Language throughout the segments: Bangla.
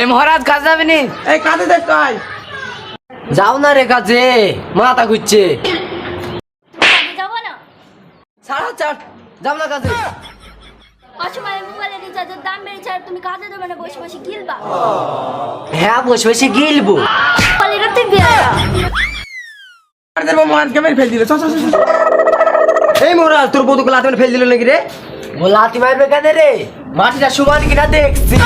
এই মহারাজ কাজ যাবে নি? এই কাঁদে দেখ কয় যাও না রে কাজে মাথা ঘুরছে। যাব না? ছাড় যাও না কাজে। অসময়ে মোবাইলের রিচার্জের দাম বেড়েছে আর তুমি কাজে দেবে না বসে বসে গিলবা। হ্যাঁ বসে বসে গিলবো। কলিরা তুই বেড়া আর দেবো মহারাজকে মেরে ফেল দিল। এই মহারাজ তোর ফেল দিল নাকি রে? ও লাতি মারবে কেন রে? মাটিটা সমান কিনা দেখছি।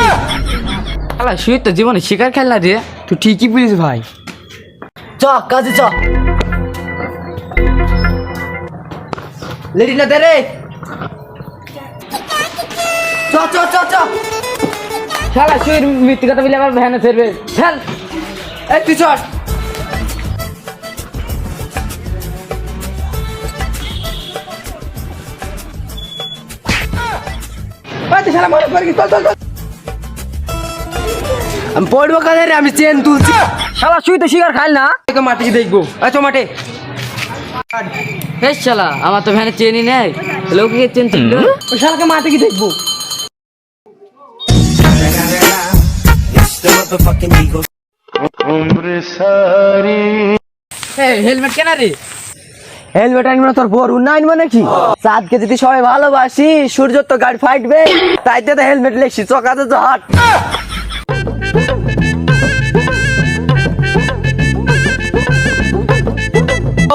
শালা শুয়ে তো জীবনে শিকার খেলনা রে। তুই ঠিকই বলিস ভাই। চ কাজে চ। লেডি না দে রে। চ চ চ চ। শালা শুয়ে মৃত্যু কথা বলে আবার ভ্যানে ফেরবে ফেল। এই তুই চল। শালা মরে পড়ে চল চল চল। আমি পড়ব কাজে রে? আমি চেন তুলছি। শালা শুয়ে তো শিকার খাইল না? তোকে মাটিকে দেখব? আচ্ছা মাঠে। হে শালা আমার তো ভ্যানে চেনই নেই। লোকে চেন ছিল ওই শালাকে মাটিকে দেখব? হেলমেট কেন রে? হেলমেট আনব তোর বড় না আনব নাকি? চাঁদকে যদি সবাই ভালোবাসি সূর্য তো গাড়ি ফাইটবে তাইতে তো হেলমেট লেখছি চকাতে তো হাট।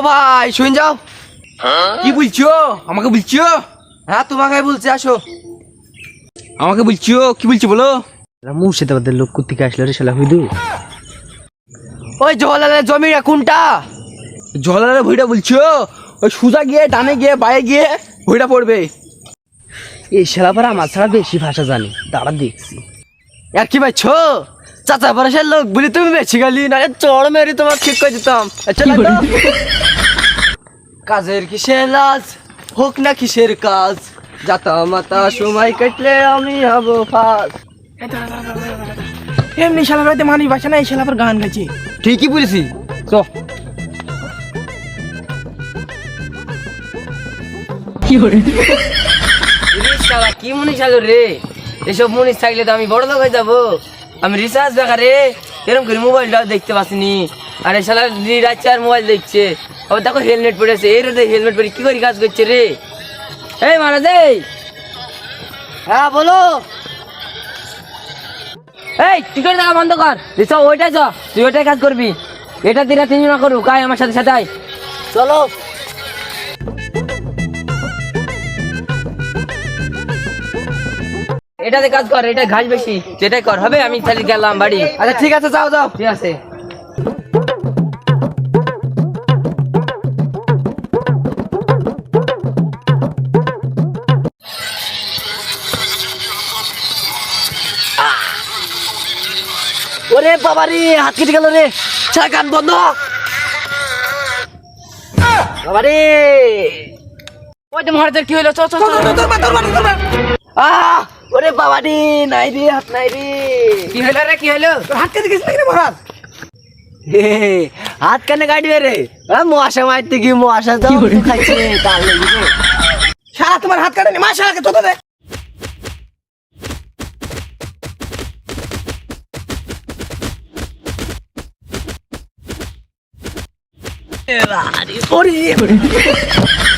ভাই শুন যাও। কি বলছো? আমাকে বলছো? হ্যাঁ তোমাকে বলছি আসো। আমাকে বলছো? কি বলছো বলো? মুর্শিদাবাদের লোক কুত্তিকে আসলো রে শালা হুইদু? ওই জওয়ালালের জমিটা কোনটা? ভুইটা বলছো? ওই সুজা গিয়ে ডানে গিয়ে বায়ে গিয়ে ভুইটা পড়বে। এই শালা পর আমার ছাড়া বেশি ভাষা জানি। দাঁড়া দেখছি। আর কি ভাই ছো? চাচা বরসের লোক বলি তুমি বেশি গেলি না চড় মেরি তোমার ঠিক করে দিতাম। আচ্ছা? কাজের কিসের লাজ? হোক না কিসের কাজ? যাতা মাতা সময় কাটলে আমি হব ফাস। এমনি শালার হয়তো মানি বাসা না এই শালা আবার গান গাইছে। ঠিকই বলেছি। চ। শালা কি মনিস আলো রে? এসব মনিস থাকলে তো আমি বড় লোক হয়ে যাব। আমি রিচার্জ রে। এরকম করে মোবাইলটা দেখতে পাচ্ছিনি আর এই শালা আর মোবাইল দেখছে। আবার দেখো হেলমেট পড়েছে এর হেলমেট পরে কি করে কাজ করছে রে? এই এই! হ্যাঁ বলো। এই টিকিট দেখা বন্ধ কর। চ ওইটাই চ তুই ওইটাই কাজ করবি। এটা দিরা তিনজন করুক। আয় আমার সাথে সাথে আয়। চলো। এটাতে কাজ কর এটা ঘাস বেশি। যেটাই কর হবে? আমি তাহলে গেলাম বাড়ি। আচ্ছা ঠিক আছে যাও যাও। ঠিক আছে। ওরে বাবারে হাত কেটে গেল রে। ছাড়া গান বন্ধ। বাবারে। ওই তো মহারাজের কি হলো চ চ চ, চ ওরে বাবারে নাই রে হাত নাই রে। কি হলো রে কি হলো হাত কেটে নাকি রে মহারাজ? হে, হাত কানে কাটবে রে। মশা মারতে গিয়ে মশা তো খাইছে তার লেগে রে। শালা তোমার হাত কাটেনি মা শালাকে চোদ্দ দে। ওরে